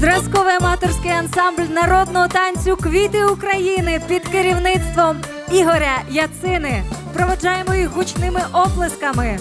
Зразковий аматорський ансамбль народного танцю Квіти України під керівництвом Ігоря Яцини. Проведжаємо їх гучними оплесками.